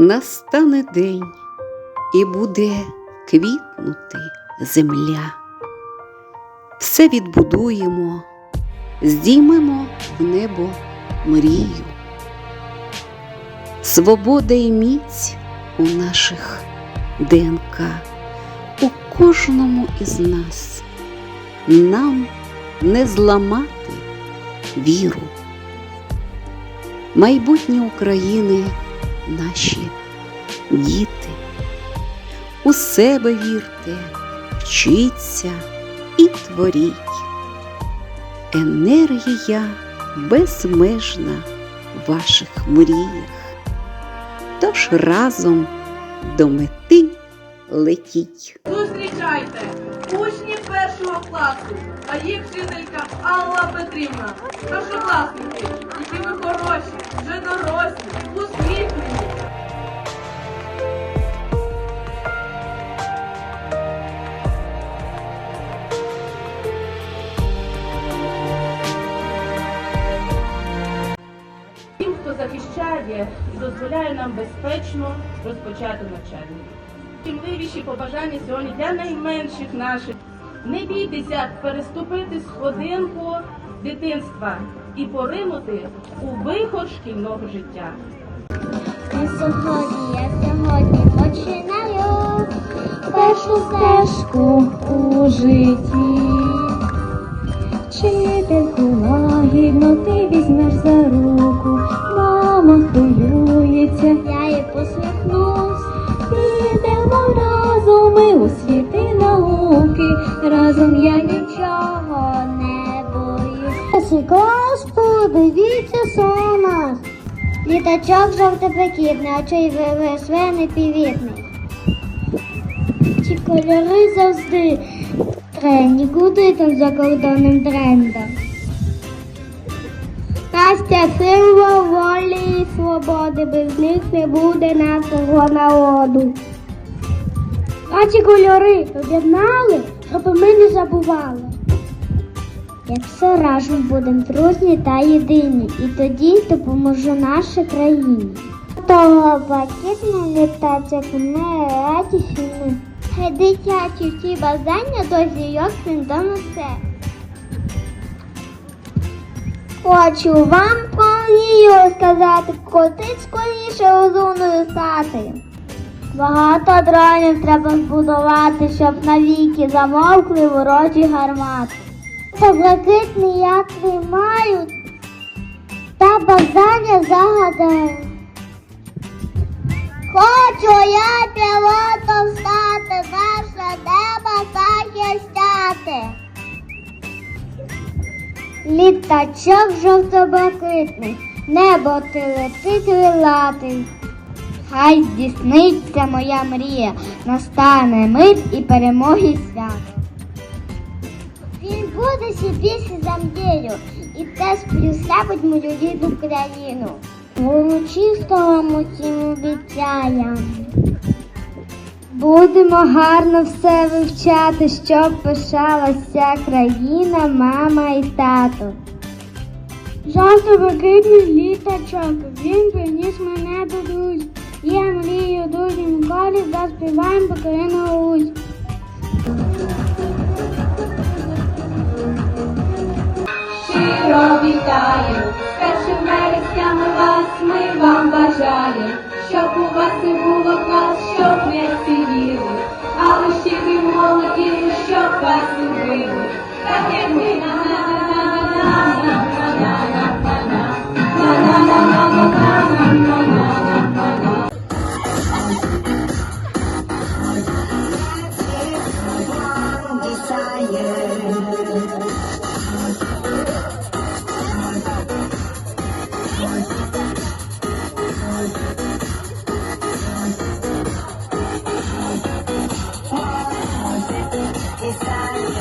Настане день і буде квітнути земля. Все відбудуємо, здіймемо в небо мрію. Свобода і міць у наших ДНК, у кожному із нас. Нам не зламати віру. Майбутнє України наші діти. У себе вірте, вчіться і творіть. Енергія безмежна в ваших мріях. Тож разом до мети летіть. Зустрічайте учнів першого класу, а їх вчителька Алла Петрівна. Першокласники, які ви хороші, вже дорослі, усміхнені. Захищає і дозволяє нам безпечно розпочати навчання. Чимливіші побажання сьогодні для найменших наших. Не бійтеся переступити сходинку дитинства і поринути у вихор шкільного життя. Я сьогодні, я сьогодні починаю першу стежку у житті. Вчительку лагідно ти візьмеш за руку, нічого не боюсь. Клас, подивіться сонас. Літачок жовто-блакитний, а чий весвений півітний. Ці кольори завжди тренді, куди там за кордонним трендом. Настя символ волі і свободи, без них не буде нашого народу. А ці кольори об'єднали, щоб ми не забували. Як все разом будемо дружні та єдині, і тоді допоможе нашій країні. Того блакитний літачок не радісні. Хай дитячі всі бажання до зійок свідомо все. Хочу вам повію сказати, котить скоріше розумною стати. Багато дронів треба збудувати, щоб навіки замовкли ворожі гармати. Та блакитний я тримаю, та бажання загадаю. Хочу я пілотом стати, наше небо захищати. Літачок жовто-блакитний, небо ти летить крилатий. Хай здійсниться моя мрія, настане мир і перемоги свято. Він буде за мрію і теж прислабить мою рідну країну. Урочистому цим обіцяям. Будемо гарно все вивчати, щоб пишалася країна, мама і тато. Жовто блакитний літачок, він приніс мене до друзів. Я мрію дуже Миколі, заспіваємо Покорину Русь. З першим вересням вас ми вам бажаємо, щоб у вас і було клас, щоб не сиділи, але ще ви молоді, щоб вас любили,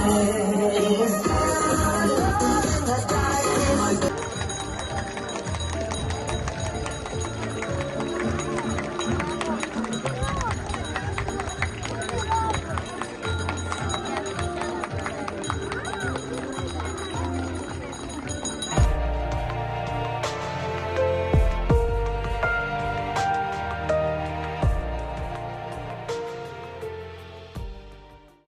Yeah.